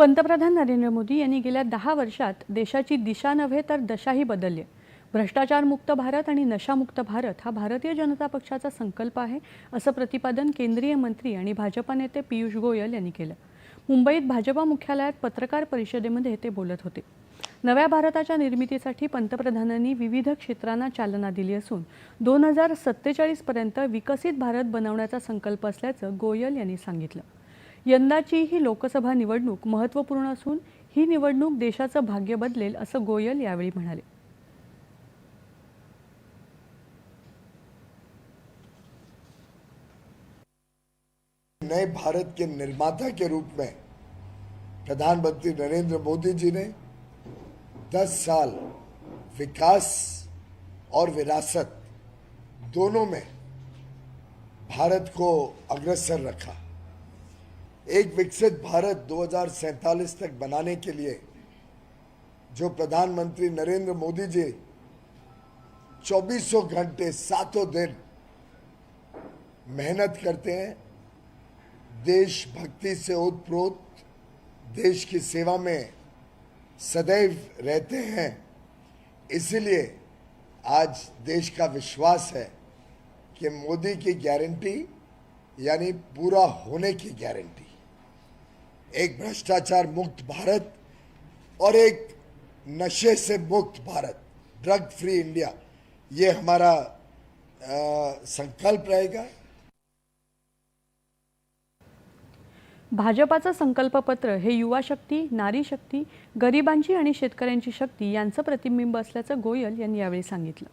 पंतप्रधान नरेंद्र मोदी यांनी गेल्या दहा वर्षात देशाची दिशा नव्हे तर दशाही बदलली. भ्रष्टाचारमुक्त भारत आणि नशामुक्त भारत हा भारतीय जनता पक्षाचा संकल्प आहे असं प्रतिपादन केंद्रीय मंत्री आणि भाजपा नेते पियुष गोयल यांनी केलं. मुंबईत भाजपा मुख्यालयात पत्रकार परिषदेमध्ये ते बोलत होते. नव्या भारताच्या निर्मितीसाठी पंतप्रधानांनी विविध क्षेत्रांना चालना दिली असून दोन हजार सत्तेचाळीसपर्यंत विकसित भारत बनवण्याचा संकल्प असल्याचं गोयल यांनी सांगितलं. यंदाची ही लोकसभा निवडणूक महत्त्वपूर्ण असून ही निवडणूक देशाचं भाग्य बदलेल असं गोयल यावेळी म्हणाले. नए भारत के निर्माता के रूप में प्रधानमंत्री नरेंद्र मोदी जी ने 10 साल विकास और विरासत दोनों में भारत को अग्रसर रखा। एक विकसित भारत 2047 तक बनाने के लिए जो प्रधानमंत्री नरेंद्र मोदी जी चौबीसों घंटे सातों दिन मेहनत करते हैं, देशभक्ति से ओतप्रोत, देश की सेवा में सदैव रहते हैं। इसीलिए आज देश का विश्वास है कि मोदी की गारंटी, यानी पूरा होने की गारंटी एक भ्रष्टाचार मुक्त भारत और एक नशे से मुक्त भारत ड्रग फ्री इंडिया ये हमारा संकल्प रहेगा। भाजपाचं संकल्पपत्र हे युवा शक्ती नारी शक्ती गरिबांची आणि शेतकऱ्यांची शक्ती यांचं प्रतिबिंब असल्याचं गोयल यांनी यावेळी सांगितलं.